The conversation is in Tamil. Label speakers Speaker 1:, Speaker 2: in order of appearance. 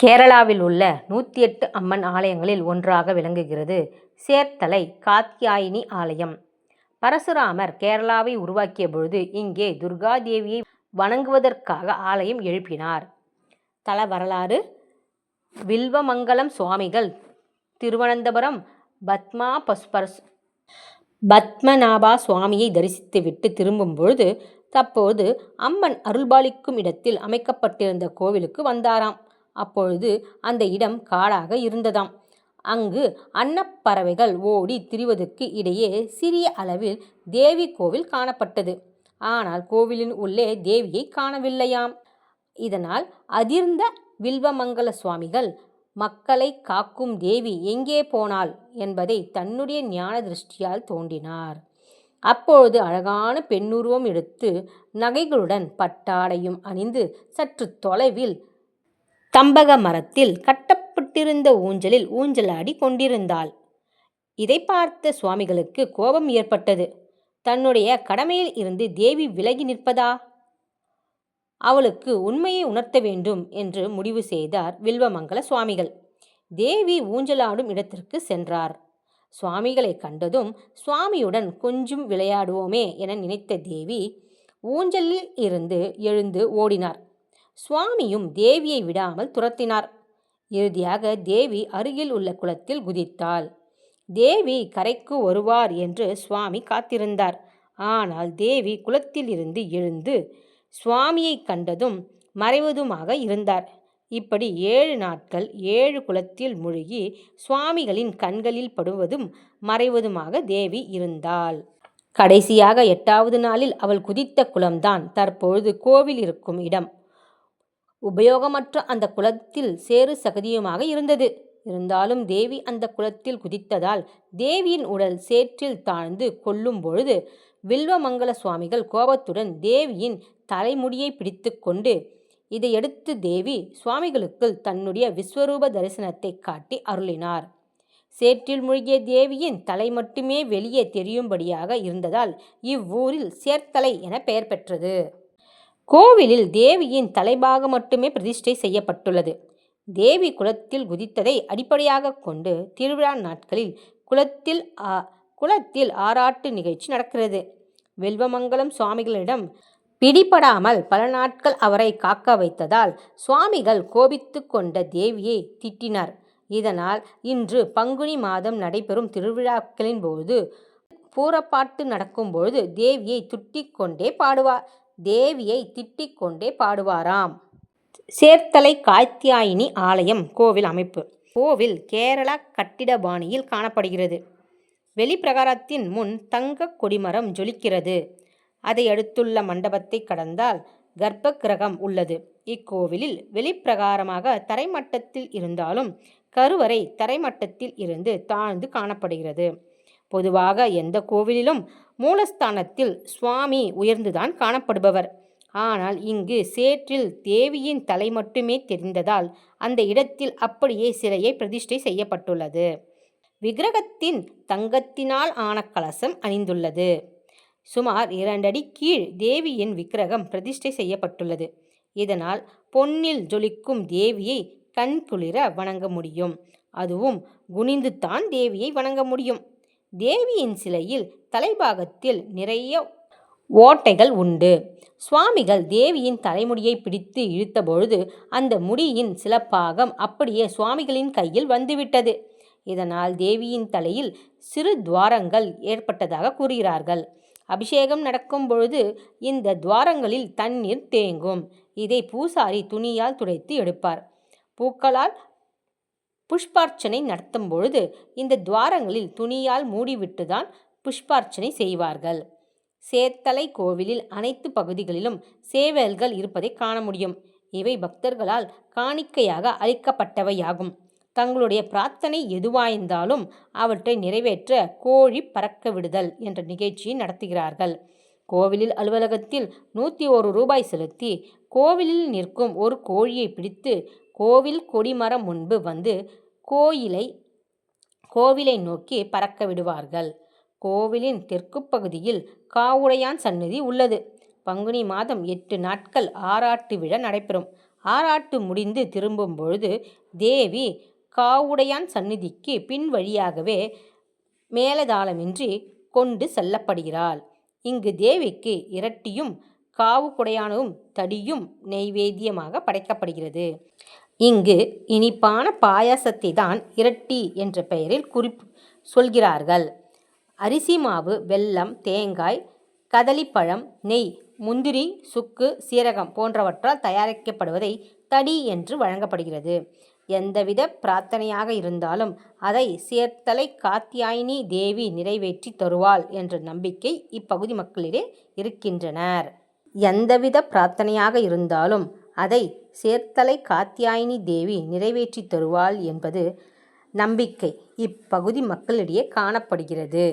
Speaker 1: கேரளாவில் உள்ள நூற்றி எட்டு அம்மன் ஆலயங்களில் ஒன்றாக விளங்குகிறது சேர்த்தலை காத்தியாயினி ஆலயம். பரசுராமர் கேரளாவை உருவாக்கிய பொழுது இங்கே துர்கா தேவியை வணங்குவதற்காக ஆலயம் எழுப்பினார். தல வரலாறு வில்வமங்கலம் சுவாமிகள் திருவனந்தபுரம் பத்மா பஸ்பரஸ் பத்மநாபா சுவாமியை தரிசித்துவிட்டு திரும்பும் பொழுது தற்போது அம்மன் அருள்பாலிக்கும் இடத்தில் அமைக்கப்பட்டிருந்த கோவிலுக்கு வந்தாராம். அப்பொழுது அந்த இடம் காடாக இருந்ததாம். அங்கு அன்னப்பறவைகள் ஓடித் திரிவதற்கு இடையே சிறிய அளவில் தேவி கோவில் காணப்பட்டது. ஆனால் கோவிலின் உள்ளே தேவியை காணவில்லையாம். இதனால் அதிர்ந்த வில்வமங்கல சுவாமிகள் மக்களை காக்கும் தேவி எங்கே போனாள் என்பதை தன்னுடைய ஞான திருஷ்டியால் தோண்டினார். அப்பொழுது அழகான பெண்ணுருவம் எடுத்து நகைகளுடன் பட்டாடையும் அணிந்து சற்று தொலைவில் தம்பக மரத்தில் கட்டப்பட்டிருந்த ஊஞ்சலில் ஊஞ்சலாடிக் கொண்டிருந்தாள். இதைப் பார்த்த சுவாமிகளுக்கு கோபம் ஏற்பட்டது. தன்னுடைய கடமையில் இருந்து தேவி விலகி நிற்பதா? அவளுக்கு உண்மையை உணர்த்த வேண்டும் என்று முடிவு செய்தார் வில்வமங்கல சுவாமிகள். தேவி ஊஞ்சலாடும் இடத்திற்கு சென்றார். சுவாமிகளை கண்டதும் சுவாமியுடன் கொஞ்சம் விளையாடுவோமே என நினைத்த தேவி ஊஞ்சலில் இருந்து எழுந்து ஓடினார். சுவாமியும் தேவியை விடாமல் துரத்தினார். இறுதியாக தேவி அருகில் உள்ள குளத்தில் குதித்தாள். தேவி கரைக்கு வருவார் என்று சுவாமி காத்திருந்தார். ஆனால் தேவி குளத்தில் இருந்து எழுந்து சுவாமியைக் கண்டதும் மறைவதுமாக இருந்தார். இப்படி ஏழு நாட்கள் ஏழு குளத்தில் முழுகி சுவாமிகளின் கண்களில் படுவதும் மறைவதுமாக தேவி இருந்தாள். கடைசியாக எட்டாவது நாளில் அவள் குதித்த குளம்தான் தற்பொழுது கோவில் இருக்கும் இடம். உபயோகமற்ற அந்த குளத்தில் சேறு சகதியுமாக இருந்தது. இருந்தாலும் தேவி அந்த குளத்தில் குதித்ததால் தேவியின் உடல் சேற்றில் தாழ்ந்து கொள்ளும் பொழுது வில்வமங்கல சுவாமிகள் கோபத்துடன் தேவியின் தலைமுடியைப் பிடித்து கொண்டு இதையடுத்து தேவி சுவாமிகளுக்கு தன்னுடைய விஸ்வரூப தரிசனத்தைக் காட்டி அருளினார். சேற்றில் மூழ்கிய தேவியின் தலை மட்டுமே வெளியே தெரியும்படியாக இருந்ததால் இவ்வூரில் சேர்த்தலை எனப் பெயர் பெற்றது. கோவிலில் தேவியின் தலைபாகம் மட்டுமே பிரதிஷ்டை செய்யப்பட்டுள்ளது. தேவி குளத்தில் குதித்ததை அடிப்படையாகக் கொண்டு திருவிழா நாட்களில் குளத்தில் ஆராட்டு நிகழ்ச்சி நடக்கிறது. வெல்வமங்கலம் சுவாமிகளிடம் பிடிபடாமல் பல நாட்கள் அவரை காக்க வைத்ததால் சுவாமிகள் கோபித்து கொண்ட தேவியை திட்டினார் இதனால் இன்று பங்குனி மாதம் நடைபெறும் திருவிழாக்களின் போது பூரப்பாட்டு நடக்கும்பொழுது தேவியை துட்டி கொண்டே பாடுவார் தேவியை திட்டிக் கொண்டே பாடுவாராம். சேர்த்தலை காத்தியாயினி ஆலயம் கோவில் அமைப்பு கோவில் கேரள கட்டிட பாணியில் காணப்படுகிறது. வெளிப்பிரகாரத்தின் முன் தங்க கொடிமரம் ஜொலிக்கிறது. அதையடுத்துள்ள மண்டபத்தைக் கடந்தால் கர்ப்ப கிரகம் உள்ளது. இக்கோவிலில் வெளிப்பிரகாரமாக தரைமட்டத்தில் இருந்தாலும் கருவறை தரைமட்டத்தில் இருந்து தாழ்ந்து காணப்படுகிறது. பொதுவாக எந்த கோவிலிலும் மூலஸ்தானத்தில் சுவாமி உயர்ந்துதான் காணப்படுபவர். ஆனால் இங்கு சேற்றில் தேவியின் தலை மட்டுமே தெரிந்ததால் அந்த இடத்தில் அப்படியே சிலையை பிரதிஷ்டை செய்யப்பட்டுள்ளது. விக்கிரகத்தின் தங்கத்தினால் ஆன கலசம் அணிந்துள்ளது. சுமார் இரண்டடி கீழ் தேவியின் விக்கிரகம் பிரதிஷ்டை செய்யப்பட்டுள்ளது. இதனால் பொன்னில் ஜொலிக்கும் தேவியை கண்குளிர வணங்க முடியும். அதுவும் குனிந்துத்தான் தேவியை வணங்க முடியும். தேவியின் சிலையில் தலைபாகத்தில் நிறைய ஓட்டைகள் உண்டு. சுவாமிகள் தேவியின் தலைமுடியை பிடித்து இழுத்தபொழுது அந்த முடியின் சில பாகம் அப்படியே சுவாமிகளின் கையில் வந்துவிட்டது. இதனால் தேவியின் தலையில் சிறு துவாரங்கள் ஏற்பட்டதாக கூறுகிறார்கள். அபிஷேகம் நடக்கும் பொழுது இந்த துவாரங்களில் தண்ணீர் தேங்கும். இதை பூசாரி துணியால் துடைத்து எடுப்பார். பூக்களால் புஷ்பார்ச்சனை நடத்தும் பொழுது இந்த துவாரங்களில் துணியால் மூடிவிட்டுதான் புஷ்பார்ச்சனை செய்வார்கள். சேத்தலை கோவிலில் அனைத்து பகுதிகளிலும் சேவல்கள் இருப்பதை காண முடியும். இவை பக்தர்களால் காணிக்கையாக அளிக்கப்பட்டவையாகும். தங்களுடைய பிரார்த்தனை எதுவாய்ந்தாலும் அவற்றை நிறைவேற்ற கோழி பறக்க விடுதல் என்ற நிகழ்ச்சியை நடத்துகிறார்கள். கோவிலில் அலுவலகத்தில் நூற்றி ஒரு ரூபாய் செலுத்தி கோவிலில் நிற்கும் ஒரு கோழியை பிடித்து கோவில் கொடிமரம் முன்பு வந்து கோயிலை கோவிலை நோக்கி பறக்க விடுவார்கள். கோவிலின் தெற்குப் பகுதியில் காவுடையான் சன்னதி உள்ளது. பங்குனி மாதம் எட்டு நாட்கள் ஆராட்டு விழா நடைபெறும். ஆராட்டு முடிந்து திரும்பும் பொழுது தேவி காவுடையான் சந்நிதிக்கு பின் வழியாகவே மேலதாளமின்றி கொண்டு செல்லப்படுகிறாள். இங்கு தேவிக்கு இரட்டியும் காவு குடையானும் தடியும் நெய்வேத்தியமாக படைக்கப்படுகிறது. இங்கு இனிப்பான பாயாசத்தை தான் இரட்டி என்ற பெயரில் குறிப் சொல்கிறார்கள். அரிசி மாவு வெல்லம் தேங்காய் கதலிப்பழம் நெய் முந்திரி சுக்கு சீரகம் போன்றவற்றால் தயாரிக்கப்படுவதை தடி என்று வழங்கப்படுகிறது. எந்தவித பிரார்த்தனையாக இருந்தாலும் அதை சேர்த்தலை காத்தியாயினி தேவி நிறைவேற்றி தருவாள் என்ற நம்பிக்கை இப்பகுதி மக்களிடையே இருக்கின்றனர். எந்தவித பிரார்த்தனையாக இருந்தாலும் அதை சேர்த்தலை காத்தியாயினி தேவி நிறைவேற்றித் தருவாள் என்பது நம்பிக்கை இப்பகுதி மக்களிடையே காணப்படுகிறது.